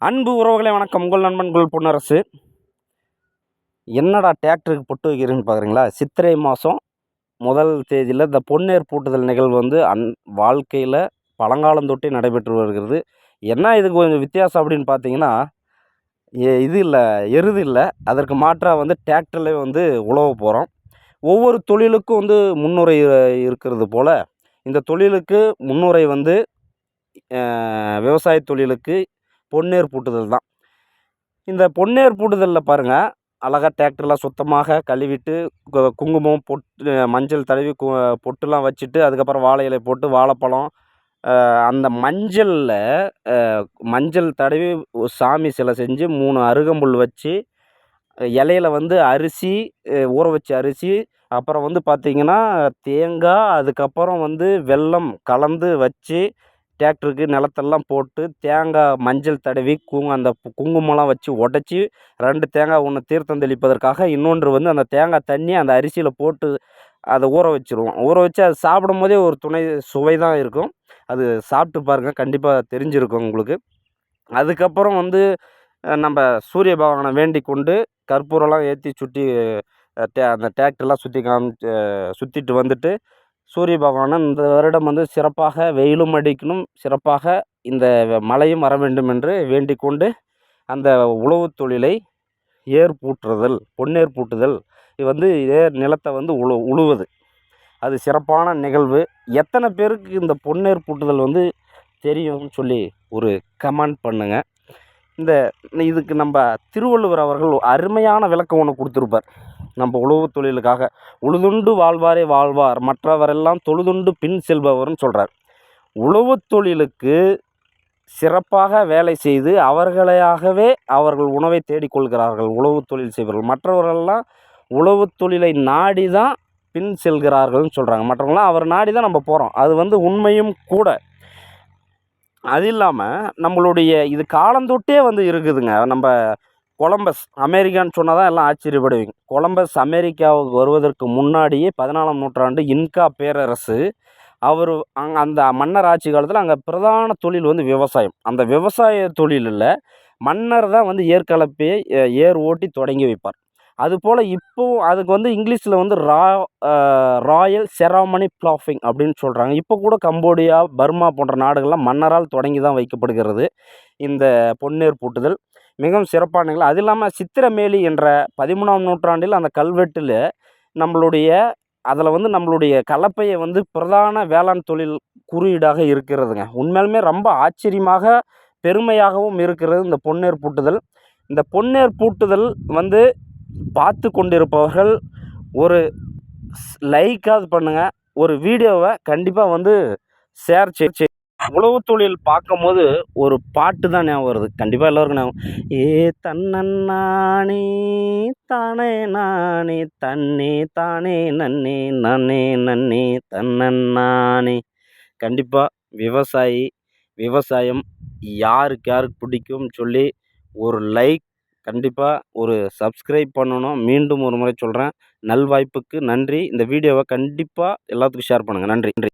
அன்பு உறவுகளை வணக்கம். உங்கள் நண்பன் உங்கள் பொன்னரசு. என்னடா டிராக்டருக்கு பொட்டு வைக்கிறீங்கன்னு பார்க்குறீங்களா சித்திரை மாதம் முதல் தேதியில் இந்த பொன்னேர் பூட்டுதல் நிகழ்வு வந்து அன் வாழ்க்கையில் பழங்காலந்தொட்டி நடைபெற்று வருகிறது. என்ன இதுக்கு கொஞ்சம் வித்தியாசம் அப்படின்னு பார்த்தீங்கன்னா எ- இது இல்லை எருது இல்லை. அதற்கு மாற்றாக வந்து டிராக்டர்லேயே வந்து உழவ போகிறோம் ஒவ்வொரு தொழிலுக்கும் வந்து முன்னுரை இருக்கிறது போல் இந்த தொழிலுக்கு முன்னுரை வந்து விவசாய தொழிலுக்கு பொன்னேர் பூட்டுதல் தான். இந்த பொன்னேர் பூட்டுதலில் பாருங்கள் அழகாக டிராக்டர்லாம் சுத்தமாக கழுவிட்டு குங்குமம் பொட்டு மஞ்சள் தடவி கு பொட்டுலாம் வச்சுட்டு அதுக்கப்புறம் வாழை இலை போட்டு வாழைப்பழம் அந்த மஞ்சளில் மஞ்சள் தடவி சாமி சிலை செஞ்சு மூணு அருகம்புல் வச்சு இலையில வந்து அரிசி ஊற வச்ச அரிசி அப்புறம் வந்து பார்த்திங்கன்னா தேங்காய் அதுக்கப்புறம் வந்து வெல்லம் கலந்து வச்சு டிராக்டருக்கு நிலத்தெல்லாம் போட்டு தேங்காய் மஞ்சள் தடவி குங் அந்த குங்குமம்லாம் வச்சு உடச்சி ரெண்டு தேங்காய் ஒன்று தீர்த்தம் தெளிப்பதற்காக இன்னொன்று வந்து அந்த தேங்காய் தண்ணி அந்த அரிசியில் போட்டு அதை ஊற வச்சுருவோம். ஊற வச்சு அது சாப்பிடும் போதே ஒரு துணை சுவை தான் இருக்கும். அது சாப்பிட்டு பாருங்கள் கண்டிப்பாக தெரிஞ்சிருக்கும் உங்களுக்கு. அதுக்கப்புறம் வந்து நம்ம சூரிய பகவானை வேண்டி கொண்டு கற்பூரம்லாம் ஏற்றி சுற்றி டே அந்த டிராக்டர்லாம் சுற்றி காமிச்சு சுற்றிட்டு வந்துட்டு சூரிய பகவானை இந்த வருடம் வந்து சிறப்பாக வெயிலும் அடிக்கணும். சிறப்பாக இந்த மழையும் வர வேண்டும் என்று வேண்டிக் கொண்டு அந்த உழவுத் தொழிலை ஏர் பூட்டுதல் பொன்னேர் பூட்டுதல் இது வந்து ஏர் நிலத்தை வந்து உழு உழுவது அது சிறப்பான நிகழ்வு. எத்தனை பேருக்கு இந்த பொன்னேர் பூட்டுதல் வந்து தெரியும்னு சொல்லி ஒரு கமெண்ட் பண்ணுங்கள் இந்த இதுக்கு நம்ம திருவள்ளுவர் அவர்கள் அருமையான விளக்கம் ஒன்று கொடுத்துருப்பார். நம்ம உழவு தொழிலுக்காக உழுதுண்டு வாழ்வாரே வாழ்வார் மற்றவரெல்லாம் தொழுதுண்டு பின் செல்பவர்னு சொல்கிறார் உழவு தொழிலுக்கு சிறப்பாக வேலை செய்து அவர்களையாகவே அவர்கள் உணவை தேடிக்கொள்கிறார்கள் உழவு தொழில் செய்பவர்கள். மற்றவர்கள்லாம் உழவு தொழிலை நாடி தான் பின் செல்கிறார்கள்னு சொல்கிறாங்க மற்றவங்களாம் அவர் நாடி தான் நம்ம போகிறோம் அது வந்து உண்மையும் கூட. அது இல்லாமல் நம்மளுடைய இது காலந்தொட்டே வந்து இருக்குதுங்க. நம்ம கொலம்பஸ் அமெரிக்கான்னு சொன்னால் தான் எல்லாம் ஆச்சரியப்படுவீங்க. கொலம்பஸ் அமெரிக்காவுக்கு வருவதற்கு முன்னாடியே பதினாலாம் நூற்றாண்டு இன்கா பேரரசு அவர் அங்கே அந்த மன்னர் ஆட்சி காலத்தில் அங்கே பிரதான தொழில் வந்து விவசாயம். அந்த விவசாய தொழிலில் மன்னர் தான் வந்து ஏற்கலப்பையை ஏர் ஓட்டி தொடங்கி வைப்பார். அதுபோல் இப்போவும் அதுக்கு வந்து இங்கிலீஷில் வந்து ரா ராயல் செராமனி பிளாஃபிங் அப்படின்னு சொல்கிறாங்க இப்போ கூட கம்போடியா பர்மா போன்ற நாடுகள்லாம் மன்னரால் தொடங்கி தான் வைக்கப்படுகிறது இந்த பொன்னேர் பூட்டுதல். மிகவும் சிறப்பான நிகழ்வு. அது இல்லாமல் சித்திரமேலி என்ற பதிமூணாம் நூற்றாண்டில் அந்த கல்வெட்டில் நம்மளுடைய அதில் வந்து நம்மளுடைய கலப்பையை வந்து பிரதான வேளாண் தொழில் குறியீடாக இருக்கிறதுங்க. உண்மையிலுமே ரொம்ப ஆச்சரியமாக பெருமையாகவும் இருக்கிறது இந்த பொன்னேர் பூட்டுதல். இந்த பொன்னேர் பூட்டுதல் வந்து பார்த்து கொண்டிருப்பவர்கள் ஒரு லைக்காவது பண்ணுங்கள் ஒரு வீடியோவை கண்டிப்பாக வந்து ஷேர் செய் உழவு தொழில் பார்க்கும்போது ஒரு பாட்டு தான் ஞாபகம் வருது. கண்டிப்பாக எல்லோருக்கும் ஞாபகம் ஏ தன்னன்னானே தானே நானே தன்னே தானே நன்னே நன்னே நன்னே தன்னாணி கண்டிப்பாக விவசாயி விவசாயம் யாருக்கு யாருக்கு பிடிக்கும்னு சொல்லி ஒரு லைக் கண்டிப்பாக ஒரு சப்ஸ்கிரைப் பண்ணணும். மீண்டும் ஒரு முறை சொல்கிறேன் நல்வாய்ப்புக்கு நன்றி. இந்த வீடியோவை கண்டிப்பாக எல்லாத்துக்கும் ஷேர் பண்ணுங்கள் நன்றி நன்றி.